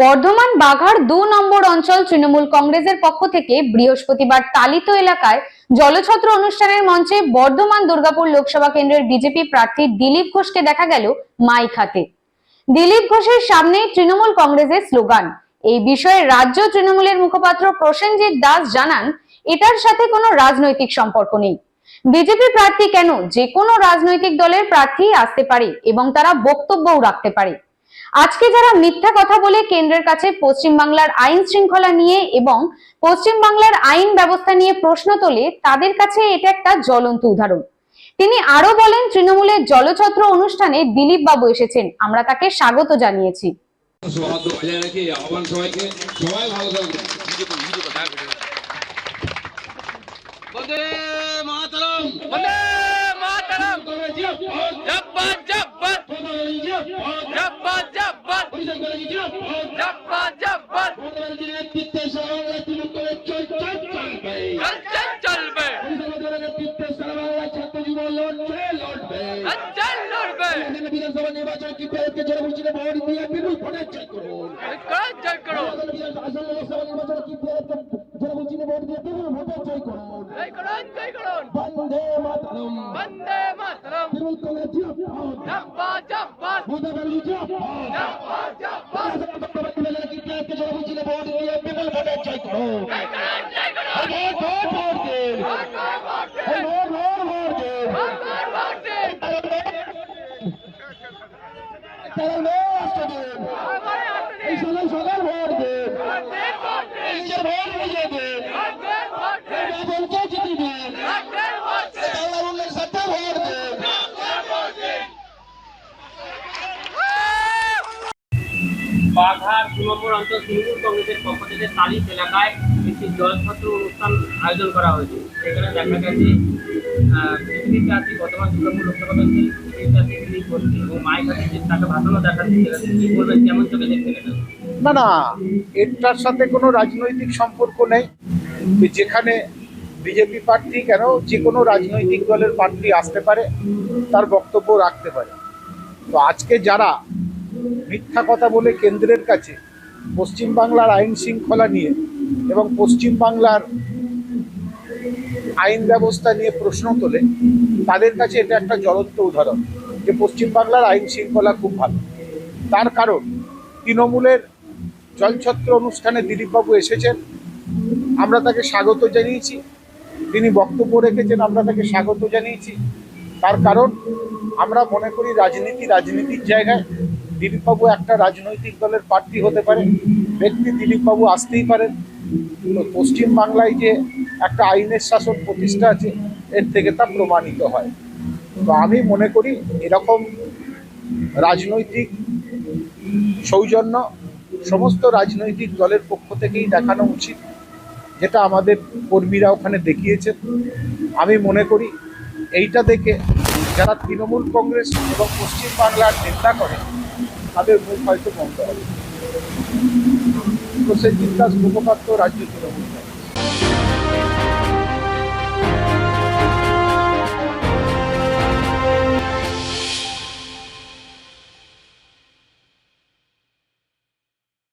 বর্ধমান বাঘার দু নম্বর অঞ্চল তৃণমূল কংগ্রেসের পক্ষ থেকে বৃহস্পতিবার তালিত এলাকায় জলছত্র অনুষ্ঠানের মঞ্চে বর্ধমান দুর্গাপুর লোকসভা কেন্দ্রের বিজেপি প্রার্থী দিলীপ ঘোষকে দেখা গেল মাইক হাতে। দিলীপ ঘোষের সামনে তৃণমূল কংগ্রেসের স্লোগান। এই বিষয়ে রাজ্য তৃণমূলের মুখপাত্র প্রসেনজিৎ দাস জানান, এটার সাথে কোনো রাজনৈতিক সম্পর্ক নেই। বিজেপি প্রার্থী কেন? যে কোনো রাজনৈতিক দলের প্রার্থী আসতে পারে এবং তারা বক্তব্যও রাখতে পারে। আজকে যারা মিথ্যা কথা বলে কেন্দ্রের কাছে পশ্চিমবাংলার আইন শৃঙ্খলা নিয়ে এবং পশ্চিমবাংলার আইন ব্যবস্থা নিয়ে প্রশ্ন তোলে তাদের কাছে এটা একটা জ্বলন্ত উদাহরণ। তিনি আরও বলেন তৃণমূলের জলছত্র অনুষ্ঠানে দিলীপ বাবু এসেছেন। আমরা তাকে স্বাগত জানিয়েছি। বন্দে মাতরম! বন্দে মাতরম! বিধানসভা নির্বাচন কি ফেরতকে জোরে বুঝছিলে ভোট দিয়ে বিপুল ভোটের জয় করুন। করো জয় লোকসভা নির্বাচন কি ফেরতকে জোরে বুঝছিলে ভোট দিয়ে বিপুল ভোটের জয় করুন। জয় করো জয় বন্দে মাতরম। বন্দে মাতরম। তৃণমূল কংগ্রেস জিন্দাবাদ জব্বার জব্বার মমতা ব্যানার্জি জিন্দাবাদ জব্বার জব্বার বর্তমান নির্বাচনে কি ফেরতকে জোরে বুঝছিলে ভোট দিয়ে বিপুল ভোটের জয় করুন। জয় করো জয় করো ভোট ভোট ভোট দিন ভোট ভোট এই ভোট ভোট ভোট দিন ভোট ভোট দিন লোক আসতে দিন এই সকাল সকাল vote vote vote vote vote vote vote vote এলাকায় একটি জলছত্র অনুষ্ঠান আয়োজন করা হয়েছে। সেখানে দেখা গেছে পৃথিবী প্রার্থী বর্তমান দুর্গাপুর লোকসভা না না, এটার সাথে কোনো রাজনৈতিক সম্পর্ক নেই। যেখানে বিজেপি প্রার্থী কেন যে কোনো রাজনৈতিক দলের প্রার্থী আসতে পারে, তার বক্তব্য রাখতে পারে। তো আজকে যারা মিথ্যা কথা বলে কেন্দ্রের কাছে পশ্চিমবাংলার আইন শৃঙ্খলা নিয়ে এবং পশ্চিমবাংলার আইন ব্যবস্থা নিয়ে প্রশ্ন তোলে, তাদের কাছে এটা একটা জ্বলন্ত উদাহরণ যে পশ্চিমবাংলার আইন শৃঙ্খলা খুব ভালো। তার কারণ, তৃণমূলের জলছত্র অনুষ্ঠানে দিলীপবাবু এসেছেন, আমরা তাকে স্বাগত জানিয়েছি, তিনি বক্তব্য রেখেছেন, আমরা তাকে স্বাগত জানিয়েছি। তার কারণ, আমরা মনে করি রাজনীতি রাজনীতির জায়গায়, দিলীপবাবু একটা রাজনৈতিক দলের প্রার্থী হতে পারে, ব্যক্তি দিলীপবাবু আসতেই পারেন। পশ্চিমবাংলায় যে একটা আইনের শাসন প্রতিষ্ঠা আছে এর থেকে তা প্রমাণিত হয়। তো আমি মনে করি এরকম রাজনৈতিক সৌজন্য সমস্ত রাজনৈতিক দলের পক্ষ থেকেই দেখানো উচিত, যেটা আমাদের কর্মীরা ওখানে দেখিয়েছেন। আমি মনে করি এইটা দেখে যারা তৃণমূল কংগ্রেস এবং পশ্চিমবাংলার নিন্দা করে, তাদের মুখ হয়তো বন্ধ হবে। প্রসেনজিৎ দাস মুখপাত্র রাজ্য তৃণমূল